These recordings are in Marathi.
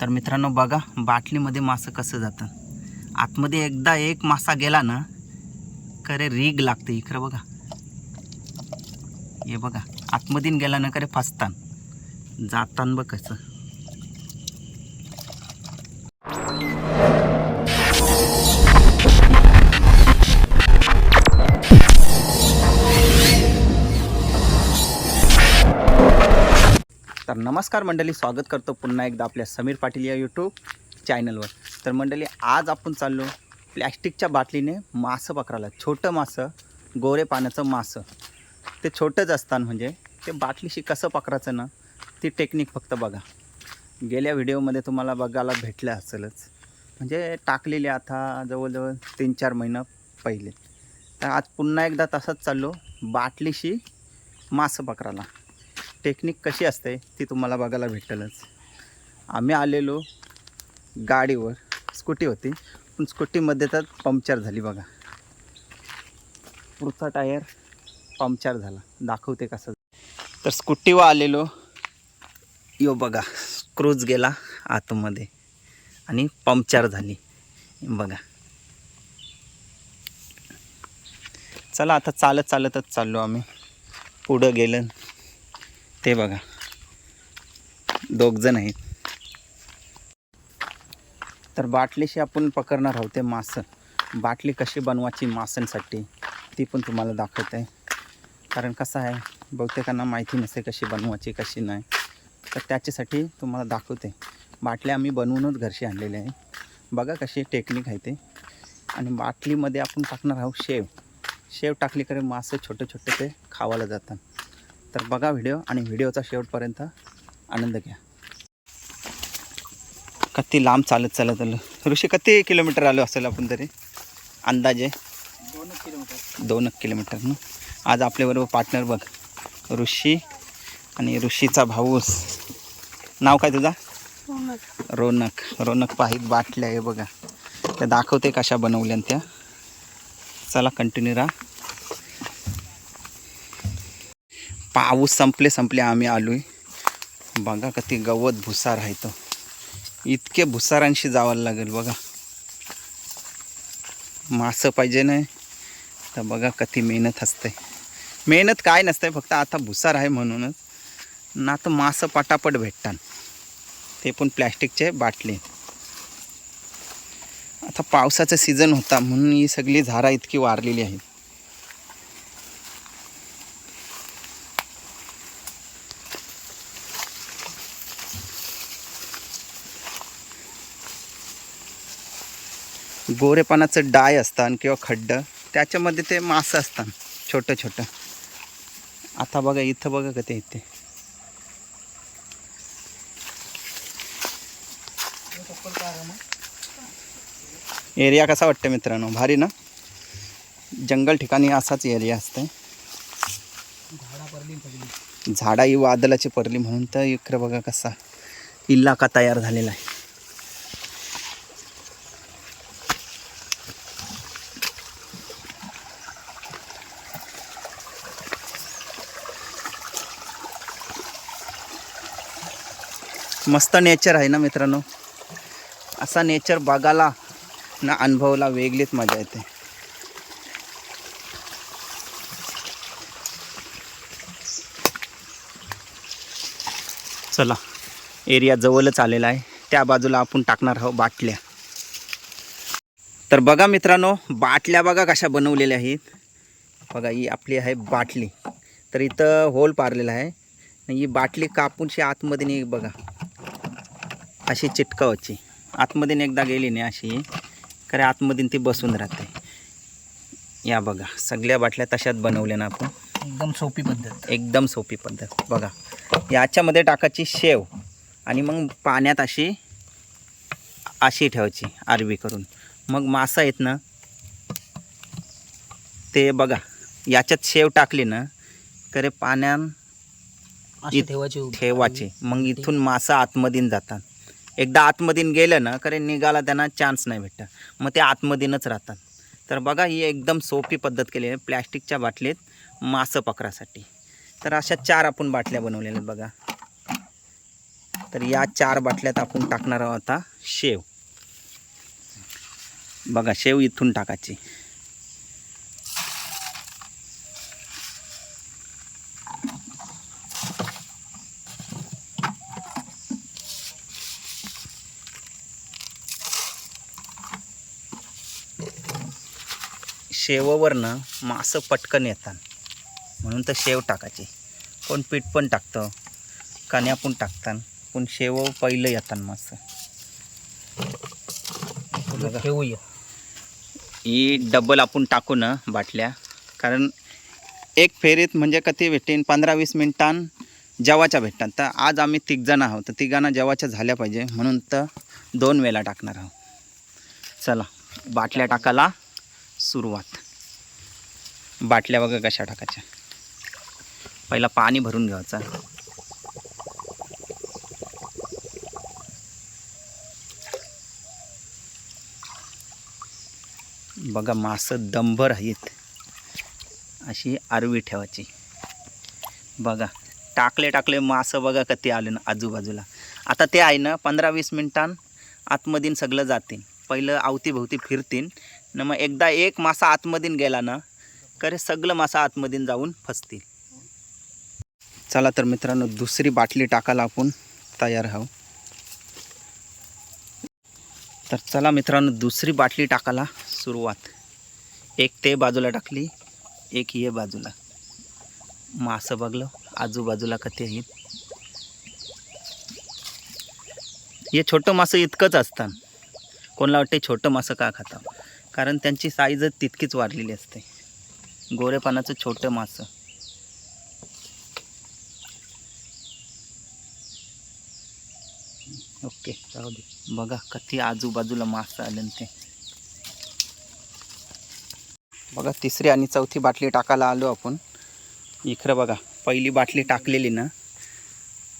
तर मित्रांनो बघा बाटलीमध्ये मासं कसं जातं. आतमध्ये एकदा एक मासा गेला ना खरे रीग लागते इकडं बघा. हे बघा आतमधीन गेला ना खरे फसतान. जातान बघ कसं. तर नमस्कार मंडळी. स्वागत करतो पुन्हा एकदा आपल्या समीर पाटील या यूट्यूब चॅनलवर तर मंडळी आज आपण चाललो प्लॅस्टिकच्या बाटलीने मासं पकडायला. छोटं मासं गोरे पाण्याचं मासं. ते छोटंच असताना म्हणजे ते बाटलीशी कसं पकडायचं ना ती टेक्निक फक्त बघा. गेल्या व्हिडिओमध्ये तुम्हाला बघायला भेटलं असेलच. म्हणजे टाकलेले आता जवळजवळ तीन चार महिना पहिले. तर आज पुन्हा एकदा तसंच चाललो बाटलीशी मासं पकडायला. टेक्निक कशी असते ती तुम्हाला बघायला भेटेलच. आम्ही आलेलो गाडीवर. स्कूटी होती. पण स्कूटीमध्ये तर पंक्चर झाली बघा. पुढचा टायर पंक्चर झाला. दाखवते कसं. तर स्कूटीवर आलेलो. यो बघा क्रूज गेला आतमध्ये. आणि पंक्चर झाली. बघा. चला आता चालत चालतच चाललो आम्ही. पुढं गेलं. ते बघा. दोघजण आहेत. तर बाटलीशी आपण पकडणार आहोत ते मासं. बाटली कशी बनवायची मासांसाठी ती पण तुम्हाला दाखवत. आहे कारण कसं आहे बहुतेकांना माहिती नसते कशी बनवायची कशी नाही. तर त्याच्यासाठी तुम्हाला दाखवते. बाटल्या आम्ही बनवूनच घरशी आणलेल्या आहे. बघा कशी टेक्निक आहे ते. आणि बाटलीमध्ये आपण टाकणार आहोत शेव. शेव टाकलीकडे मासे छोटे छोटे ते खावायला जातात. तर बघा व्हिडिओ आणि व्हिडिओचा शेवटपर्यंत आनंद घ्या. किती लांब चालत चालत आलो. ऋषी किती किलोमीटर आलो असेल आपण तरी? अंदाजे? दोन किलोमीटर दोन किलोमीटर ना? आज आपल्याबरोबर पार्टनर बघ ऋषी आणि ऋषीचा भाऊस नाव काय तुझा? रोनक. रोनक. पाहित बाटल्या आहे बघा. त्या दाखवते कशा बनवल्या त्या. चला कंटिन्यू राहा. पाऊस संपले संपले आम्ही आलो आहे बघा कधी गवत भुसार आहे तो. इतके भुसारांशी जावं लागेल बघा. मासं पाहिजे नाही. तर बघा कधी मेहनत असते. मेहनत काय नसते फक्त आता भुसार आहे म्हणूनच. ना तर मासं पटापट भेटतात. ते पण प्लॅस्टिकचे बाटले. आता पावसाचा सीझन होता म्हणून ही सगळी झाडं इतकी वारलेली आहेत. गोरेपानाचं डाय असतात किंवा खड्डं त्याच्यामध्ये ते मासं असतात छोटं छोटं. आता बघा इथं बघा का ते इथे. एरिया कसा वाटतं मित्रांनो? भारी ना? जंगल ठिकाणी असाच एरिया असतं झाडा झाडा ही वादलाची परली म्हणून तर इकडे बघा कसा इलाका तयार झालेला आहे. मस्त नेचर आहे ना मित्रांनो? असा नेचर बघायला ना अनुभवला वेगळीच मजा येते. चला एरिया जवळच आलेला आहे. त्या बाजूला आपण टाकणार आहोत बाटल्या. तर बघा मित्रांनो बाटल्या बघा कशा बनवलेल्या आहेत. बघा ही आपली आहे बाटली. तर इथं होल पारलेला आहे. ही बाटली कापूनशी आतमध्ये नाही बघा. अशी चिटकावायची आतमध्ये एकदा गेली नाही अशी. खरे आतमध्ये ती बसून राहते. या बघा सगळ्या बाटल्या तशाच बनवल्या ना आपण. एकदम सोपी पद्धत. एकदम सोपी पद्धत. बघा याच्यामध्ये टाकायची शेव आणि मग पाण्यात अशी अशी ठेवायची आरवी करून. मग मासा आहेत ना ते बघा याच्यात शेव टाकली ना करे इत- ठेवायची. ठेवायचे. मग इथून मासा आतमधीन जातात. एकदा आतमधीन गेलं ना खरे निघाला त्यांना चान्स नाही भेटत. मग ते आतमधीनच राहतात. तर बघा ही एकदम सोपी पद्धत केली आहे. प्लॅस्टिकच्या बाटलीत मासं पकडासाठी. तर अशा चार आपण बाटल्या बनवलेल्या आहेत बघा. तर या चार बाटल्यात आपण टाकणार आहोत आता शेव. बघा शेव इथून टाकायची. शेववरनं मासं पटकन येतात. म्हणून तर शेव टाकायची. कोण पीठ पण टाकतं कण्या पण टाकतात पण शेव पहिलं येतात मासं. ठेवूया. ही डबल आपण टाकू ना बाटल्या. कारण एक फेरीत म्हणजे किती भेटेन पंधरा वीस मिनिटां जेवाच्या भेटतात. तर आज आम्ही तिघजण आहोत तर तिघांना जेवाच्या झाल्या पाहिजे. म्हणून तर दोन वेळा टाकणार आहोत. चला बाटल्या टाकायला. सुरुवात. बाटल्या बघा कशा टाकायच्या. पहिला पाणी भरून घ्यायचं. बघा मासं दंभर आहेत. अशी आरवी ठेवायची. बघा टाकले टाकले मासं बघा कधी आले ना आजूबाजूला. आता ते आहे ना पंधरा वीस मिनटां आतमधीन सगळं जातील. पहिलं अवतीभोवती फिरतील. न मग एकदा एक मासा आतमधीन गेला ना करे सगळं मासा आतमधीन जाऊन फसतील. चला तर मित्रांनो दुसरी बाटली टाकायला आपण तयार आहोत. तर चला मित्रांनो दुसरी बाटली टाकायला सुरुवात. एक ते बाजूला टाकली एक ये बाजूला. मासं बघलं आजूबाजूला कथे आहेत? हे छोटं मासं इतकंच असतं. कोणाला वाटते छोटं मासं का खाता कारण त्यांची साईजच तितकीच वाढलेली असते. गोरेपानाचं छोटं मासं. ओके जाऊ दे. बघा कधी आजूबाजूला मासं आले ते. बघा तिसरी आणि चौथी बाटली टाकायला आलो आपण. इकडं बघा पहिली बाटली टाकलेली ना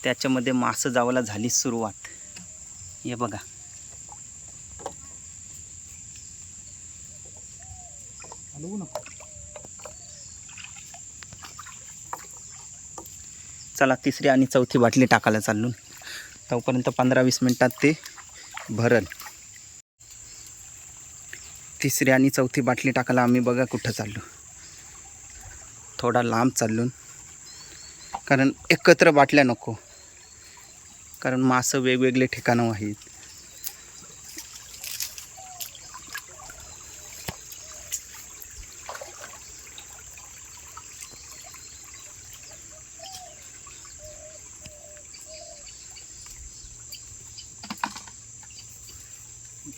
त्याच्यामध्ये मासं जावायला झाली सुरुवात. हे बघा हलवू नको चला तिसरी आणि चौथी बाटली टाकायला चाललो. तोपर्यंत पंधरा वीस मिनटात ते भरल. तिसरी आणि चौथी बाटली टाकायला आम्ही बघा कुठं चाललो. थोडा लांब चाललो. कारण एकत्र बाटल्या नको. कारण मासं वेगवेगळे ठिकाणं आहेत.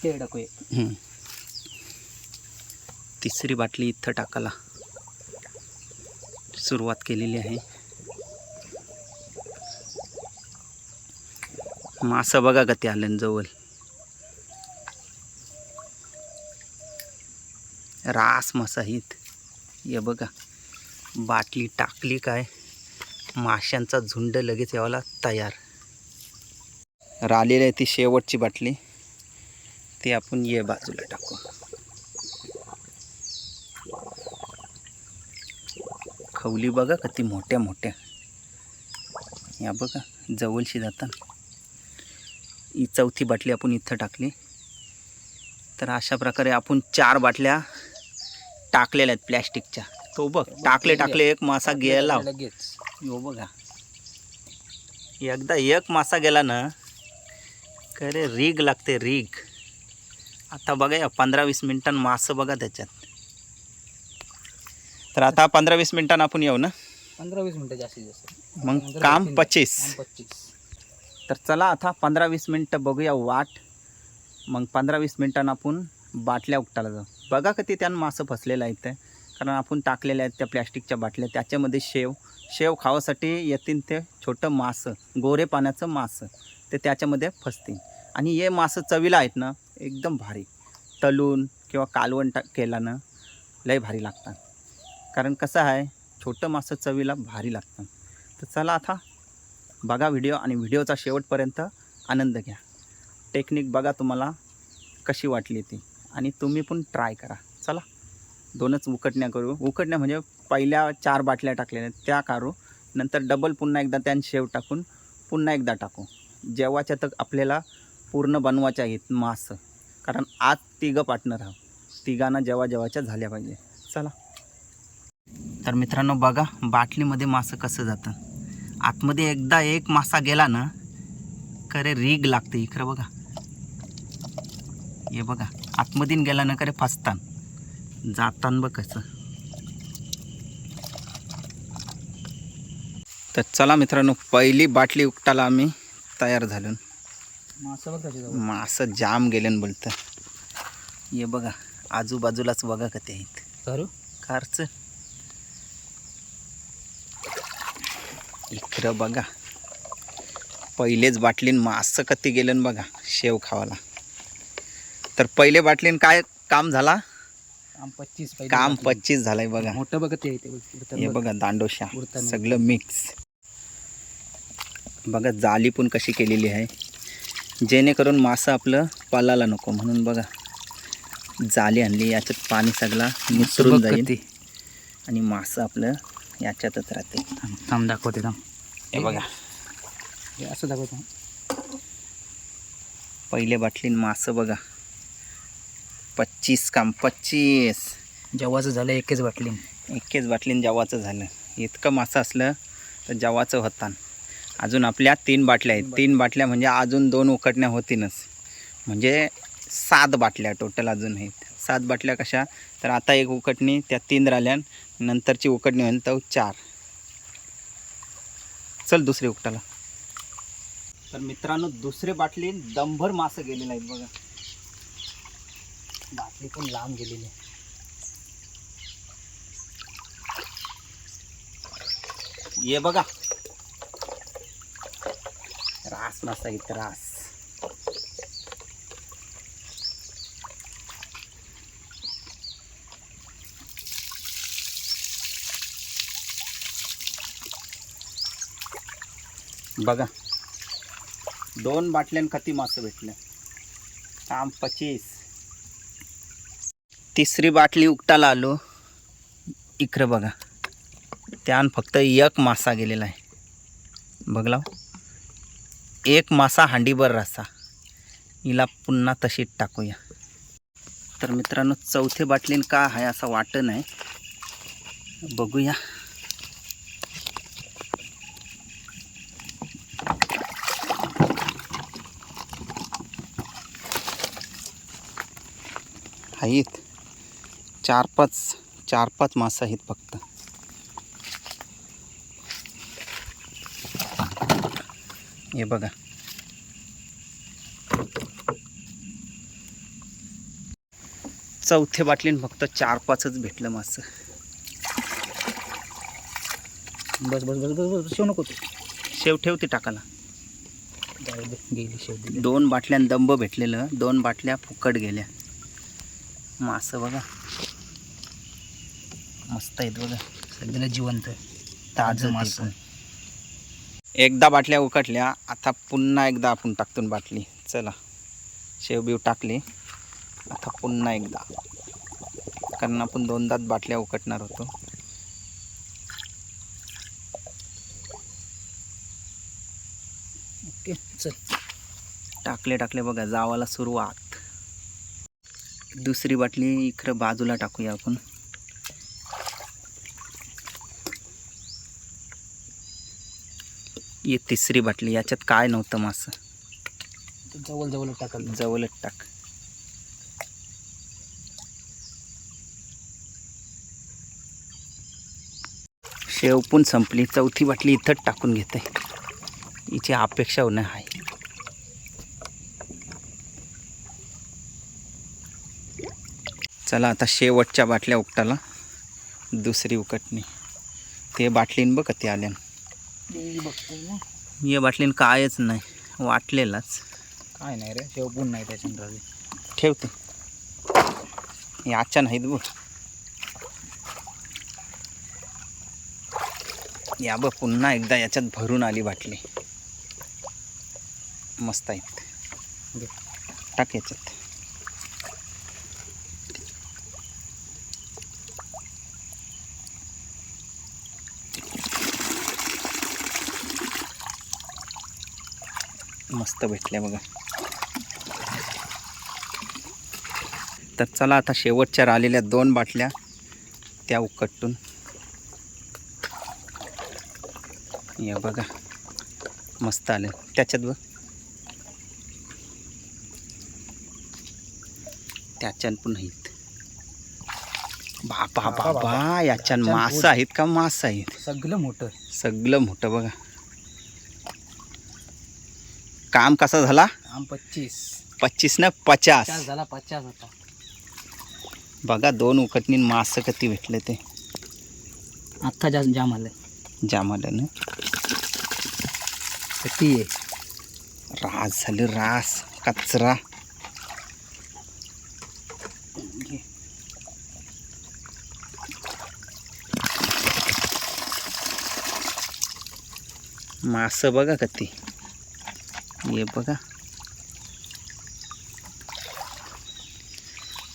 ते टाकूया हम्म. तिसरी बाटली इथं टाकायला सुरुवात केलेली आहे. मासा बघा का ते आलं जवळ रास मासा आहेत हे बघा बाटली टाकली काय? माशांचा झुंड लगेच यावाला तयार. राहिलेली आहे ती शेवटची बाटली. ते आपण ये बाजूला टाकू. खवली बघा किती मोठ्या मोठ्या. या बघा जवळशी जातात. ही चौथी बाटली आपण इथं टाकली. तर अशा प्रकारे आपण चार बाटल्या टाकलेल्या आहेत प्लॅस्टिकच्या. तो बघ टाकले टाकले एक मासा गेला. लगेच. यो बघा. एकदा एक मासा गेला ना खरे रीग लागते रीग. आता बघा या पंधरा वीस मिनिटां मासं बघा त्याच्यात. तर आता पंधरा वीस मिनिटांना आपण येऊ ना? पंधरा वीस मिनिटं जास्तीत जास्त. मग काम पच्चीस. तर चला आता पंधरा वीस मिनटं बघूया वाट. मग पंधरा वीस मिनिटांना आपण बाटल्या उपटायला जाऊ. बघा किती त्यानं मासं फसलेलं आहे ते. कारण आपण टाकलेल्या आहेत त्या प्लॅस्टिकच्या बाटल्या. त्याच्यामध्ये शेव. शेव खावासाठी येतील ते छोटं मासं. गोरे पाण्याचं मासं. ते त्याच्यामध्ये फसतील. आणि हे मासं चवीला आहेत ना? एकदम भारी. तलून किंवा कालवण टा केल्यानं लय भारी लागतात. कारण कसं आहे छोटं मासं चवीला भारी लागतं तर चला आता बघा व्हिडिओ आणि व्हिडिओचा शेवटपर्यंत आनंद घ्या. टेक्निक बघा तुम्हाला कशी वाटली ती. आणि तुम्ही पण ट्राय करा. चला दोनच उकटण्या करू. उकटण्या म्हणजे पहिल्या चार बाटल्या टाकलेल्या त्या काढू. नंतर डबल पुन्हा एकदा त्यान शेव टाकून पुन्हा एकदा टाकू. जेव्हाच्या तर आपल्याला पूर्ण बनवायच्या आहेत मासं. कारण आज तिघं पार्टनर आहोत. तिघांना जेव्हा जेव्हाच्या झाल्या पाहिजे. चला. तर मित्रांनो बघा बाटलीमध्ये मासं कसं जातं. आतमध्ये एकदा एक मासा गेला ना खरे रीग लागते इकडं बघा. हे बघा आतमधीन गेला ना खरे फसतान. जातान बघ कसं. तर चला मित्रांनो पहिली बाटली उकटाला आम्ही तयार झालो. मासं बघ त्याच्या मासं जाम गेलं बोलतं. हे बघा आजूबाजूलाच बघा कधी आहेत. करू कारचं इकडं बघा. पहिलेच बाटलीन मासं कधी गेलं बघा शेव खावाला. तर पहिले बाटलीन काय काम झाला? काम पच्चीस काम. पच्चीस झालंय बघा. मोठं बघ ते हे बघ. दांडोशा. सगळं मिक्स बघा जाली पण कशी केलेली आहे. जेणेकरून मासं आपलं पालाला नको. म्हणून बघा जाली आणली याच्यात पाणी सगळा मिसळून जाईल. आणि मासं आपलं याच्यातच राहते थांब थांब दाखवते थांब. हे बघा. हे असं दाखवतो पहिले बाटलीन मासं बघा. पच्चीस काम पच्चीस. जेव्हाचं झालं एकच बाटली. एकेच बाटलीन जवाचं झालं. इतकं मासं असलं तर जवाचं होतान. अजून आपल्या तीन बाटल्या आहेत. तीन बाटल्या म्हणजे अजून दोन उकटण्या होतीनच म्हणजे सात बाटल्या टोटल अजून आहेत. सात बाटल्या कशा? तर आता एक उकटणी त्या तीन राहिल्या नंतरची उकटणी होईल तर चार. चल दुसरी उकटाला. तर मित्रांनो दुसरे बाटली दंभर मासं गेलेलं आहेत बघा. बाटली पण लांब गेलेली आहे. ये बघा. रास मासा बघा दोन बाटल्यान किती मासे भेटले. काम पचीस. तिसरी बाटली उकटाला आलो. इकडं बघा. त्यान फक्त एक मासा गेलेला आहे. बघला एक मासा हांडीभर रसा हिला पुन्हा तशीच टाकूया. तर मित्रांनो चौथे बाटलीन का आहे असं वाटत नाही. बघूया. आहेत चार पाच चार पाच मासा आहेत फक्त. हे बघा. चौथे बाटलीन फक्त चार पाचच भेटलं मासं. बस बस बस बस बस शेव नको तू. शेव ठेवते टाकाला. गेली शेव दोन बाटल्यान दंब भेटलेलं दोन बाटल्या फुकट गेल्या. मासं बघा. मस्त आहेत बघा. सध्याला जिवंत ताजं मासं. एकदा बाटल्या उकटल्या आता पुन्हा एकदा आपण टाकतो बाटली. चला शेव बिव टाकली. आता पुन्हा एकदा. कारण आपण दोनदाच बाटल्या उकटणार होतो. ओके चल. टाकले टाकले बघा जावाला सुरुवात. दुसरी बाटली इकडं बाजूला टाकूया आपण. ही तिसरी बाटली याच्यात काय नव्हतं मासं? जवळ जवळ टाकाल. जवळच टाक. शेव पण संपली. चौथी बाटली इथंच टाकून घेते. हिची अपेक्षा होणं आहे चला आता शेवटच्या बाटल्या उकटाला दुसरी उकटणी. ते बाटलीन बघ ते आल्यान. बघतोय या बाटलीन कायच नाही वाटलेलाच. काय नाही रे शेव पण नाही त्याच्यानंतर ठेवते. हे आजच्या नाहीत बघ या बघ पुन्हा एकदा याच्यात भरून आली बाटली. मस्त आहेत. टाक याच्यात. मस्त भेटल्या बघा. तर चला आता शेवटच्या राहिलेल्या दोन बाटल्या त्या उकटून. या बघा. मस्त आले. त्याच्यात बघ. त्याच्यात पण आहेत. बाबा बाबा, याच्यात मास आहेत का मास आहेत? सगळं मोठं. सगळं मोठं बघा. काम कसा झाला? आम पच्चीस. पच्चीस ना पचास. झाला पचास आता. बघा दोन उकटणी मास किती भेटले ते. अख्खा जास्त जाम आलाय जामाला ना. किती आहे? रास झाले रास. कचरा. मास बघा कती. ये बघा.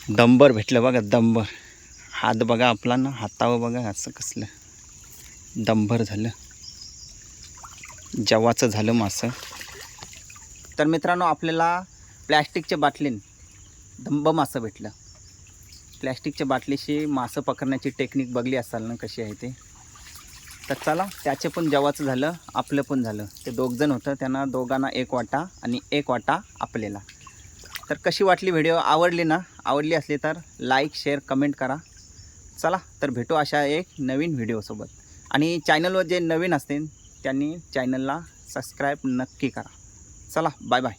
दंबर भेटलं बघा दंबर हात बघा आपला ना हातावर बघा असं कसलं. दंबर झालं. जवाचं झालं मासं. तर मित्रांनो आपल्याला प्लॅस्टिकच्या बाटलीन दंब मासं भेटलं. प्लॅस्टिकच्या बाटलीशी मासं पकडण्याची टेक्निक बघली असाल ना कशी आहे ते. तर चला त्याचे पण जेवाचं झालं आपलं पण झालं. ते दोघजण होतं त्यांना दोघांना एक वाटा आणि एक वाटा आपल्याला. तर कशी वाटली व्हिडिओ आवडली ना? आवडली असली तर लाईक शेअर कमेंट करा. चला तर भेटू अशा एक नवीन व्हिडिओसोबत आणि चॅनलवर जे नवीन असतील त्यांनी चॅनलला सबस्क्राईब नक्की करा. चला बाय बाय